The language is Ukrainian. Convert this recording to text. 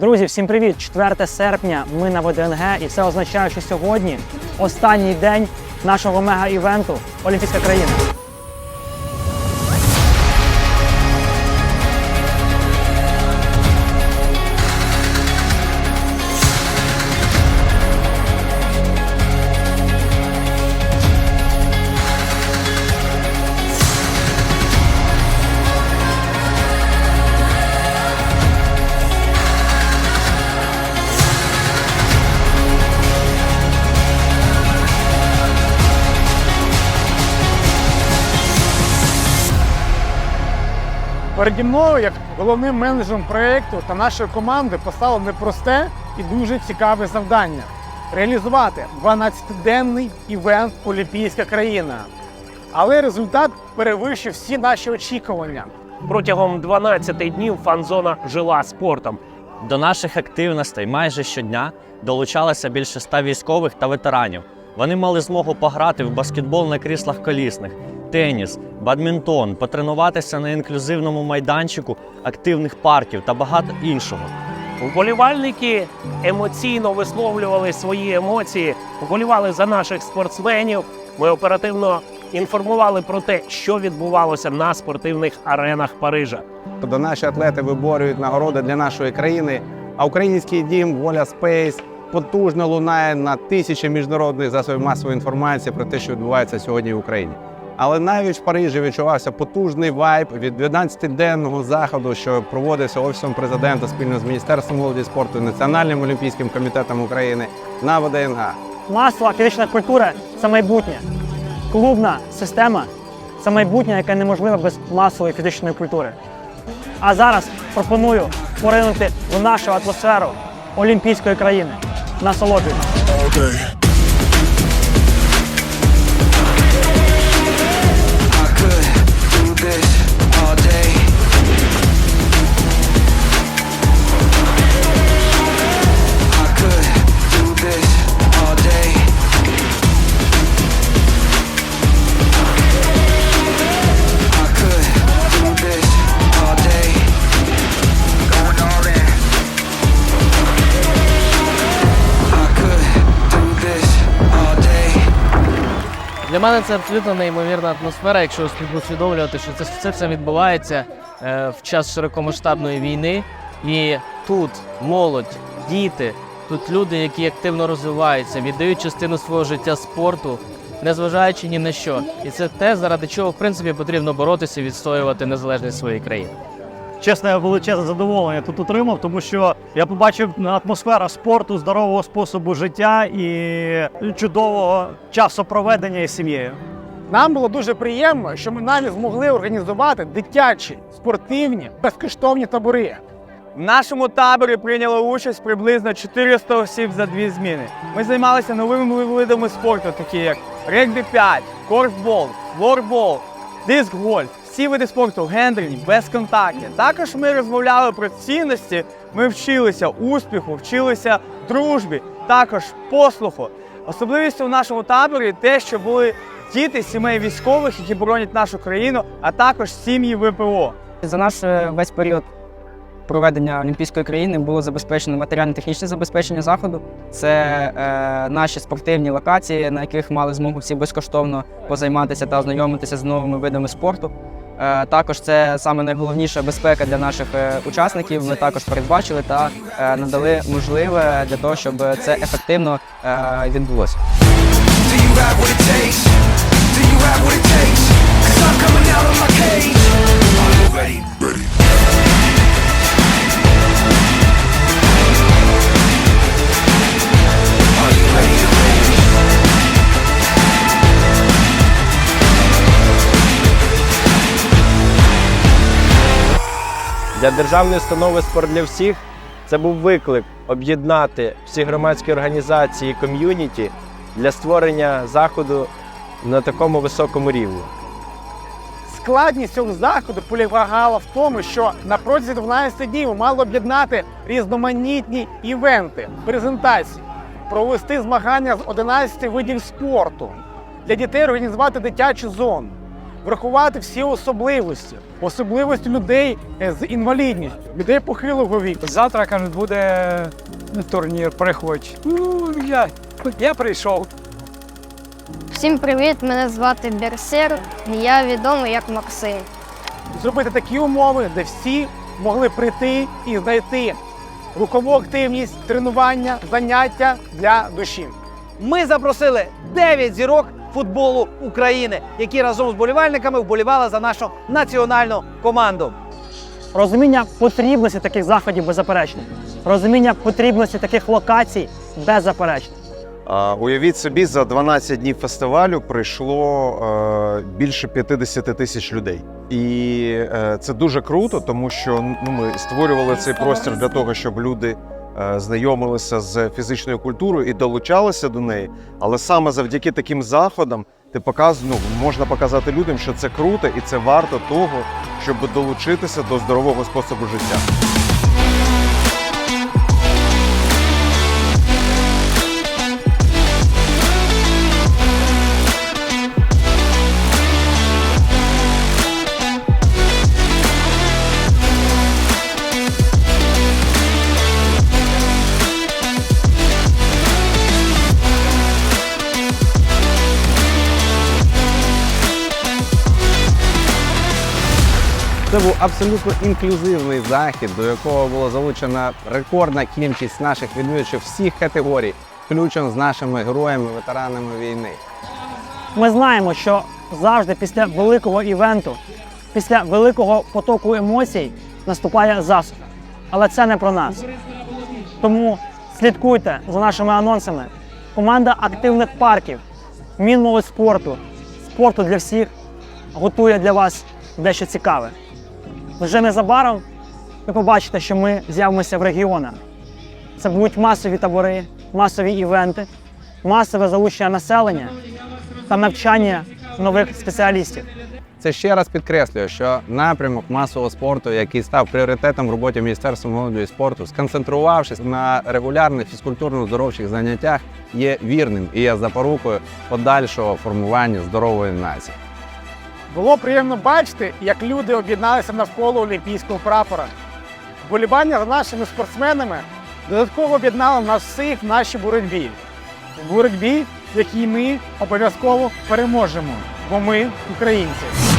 Друзі, всім привіт! 4 серпня. Ми на ВДНГ, і це означає, що сьогодні останній день нашого мега-івенту Олімпійська країна. Переді мною, як головним менеджером проєкту та нашої команди, постало непросте і дуже цікаве завдання реалізувати 12-денний івент Олімпійська країна. Але результат перевищив всі наші очікування. Протягом 12 днів фан-зона жила спортом. До наших активностей майже щодня долучалося більше ста військових та ветеранів. Вони мали змогу пограти в баскетбол на кріслах колісних, теніс, бадмінтон, потренуватися на інклюзивному майданчику активних парків та багато іншого. Вболівальники емоційно висловлювали свої емоції, вболівали за наших спортсменів. Ми оперативно інформували про те, що відбувалося на спортивних аренах Парижа. Тобто наші атлети виборюють нагороди для нашої країни. А український дім Воля Спейс потужно лунає на тисячі міжнародних засобів масової інформації про те, що відбувається сьогодні в Україні. Але навіть в Парижі відчувався потужний вайб від 12-денного заходу, що проводився офісом президента спільно з міністерством молоді спорту і Національним олімпійським комітетом України на ВДНГ. Масова фізична культура це майбутнє. Клубна система це майбутнє, яке неможливе без масової фізичної культури. А зараз пропоную поринути в нашу атмосферу олімпійської країни. Насолоджуйтесь! Для мене це абсолютно неймовірна атмосфера, якщо усвідомлювати, що це, це все відбувається е, в час широкомасштабної війни. І тут молодь, діти, тут люди, які активно розвиваються, віддають частину свого життя спорту, незважаючи ні на що. І це те, заради чого в принципі потрібно боротися і відстоювати незалежність своєї країни. Чесно, я величезне задоволення тут отримав, тому що я побачив атмосфера спорту, здорового способу життя і чудового часу проведення із сім'єю. Нам було дуже приємно, що ми навіть змогли організувати дитячі, спортивні, безкоштовні табори. В нашому таборі прийняло участь приблизно 400 осіб за дві зміни. Ми займалися новими видами спорту, такі як регбі 5, корфбол, флорбол, диск-гольф, всі види спорту гендерні, безконтактні. Також ми розмовляли про цінності, ми вчилися успіху, вчилися дружбі, також послуху. Особливістю в нашому таборі те, що були діти сімей військових, які боронять нашу країну, а також сім'ї ВПО. За наш е, весь період проведення Олімпійської країни було забезпечено матеріально-технічне забезпечення заходу. Це е, наші спортивні локації, на яких мали змогу всі безкоштовно позайматися та ознайомитися з новими видами спорту. Е, також це саме найголовніша безпека для наших е, учасників. Ми також передбачили та е, надали можливе для того, щоб це ефективно відбулося. Do you have what it takes? Do you have what it takes? Для державної установи спорт для всіх це був виклик об'єднати всі громадські організації і ком'юніті для створення заходу на такому високому рівні. Складність цього заходу полягала в тому, що на протязі 12 днів мало об'єднати різноманітні івенти, презентації, провести змагання з 11 видів спорту, для дітей організувати дитячу зону, врахувати всі особливості, особливості людей з інвалідністю, людей похилого віку. Завтра, кажуть, буде турнір, приходь. Ну, я, я прийшов. Всім привіт! Мене звати Берсер. Я відомий як Максим. Зробити такі умови, де всі могли прийти і знайти рухову активність, тренування, заняття для душі. Ми запросили 9 зірок футболу України, які разом з болівальниками вболівали за нашу національну команду. Розуміння потрібності таких заходів беззаперечне. Розуміння потрібності таких локацій беззаперечне. А, Уявіть собі, за 12 днів фестивалю прийшло е, більше 50 тисяч людей. І е, це дуже круто, тому що ну, ми створювали цей простір для того, щоб люди знайомилися з фізичною культурою і долучалися до неї. Але саме завдяки таким заходам ти показ, ну, можна показати людям, що це круто і це варто того, щоб долучитися до здорового способу життя. Був абсолютно інклюзивний захід, до якого було залучена рекордна кількість наших відвідувачів всіх категорій, включно з нашими героями, ветеранами війни. Ми знаємо, що завжди після великого івенту, після великого потоку емоцій наступає засуха. Але це не про нас. Тому слідкуйте за нашими анонсами. Команда активних парків, Мінмолодь спорту, спорту для всіх готує для вас дещо цікаве. Вже незабаром ви побачите, що ми з'явимося в регіонах. Це будуть масові табори, масові івенти, масове залучення населення та навчання нових спеціалістів. Це ще раз підкреслює, що напрямок масового спорту, який став пріоритетом в роботі Міністерства молоді і спорту, сконцентрувавшись на регулярних фізкультурно-здоровчих заняттях, є вірним і є запорукою подальшого формування здорової нації. Було приємно бачити, як люди об'єдналися навколо олімпійського прапора. Вболівання за нашими спортсменами додатково об'єднало нас всіх в нашій боротьбі. В боротьбі, в якій ми обов'язково переможемо, бо ми українці.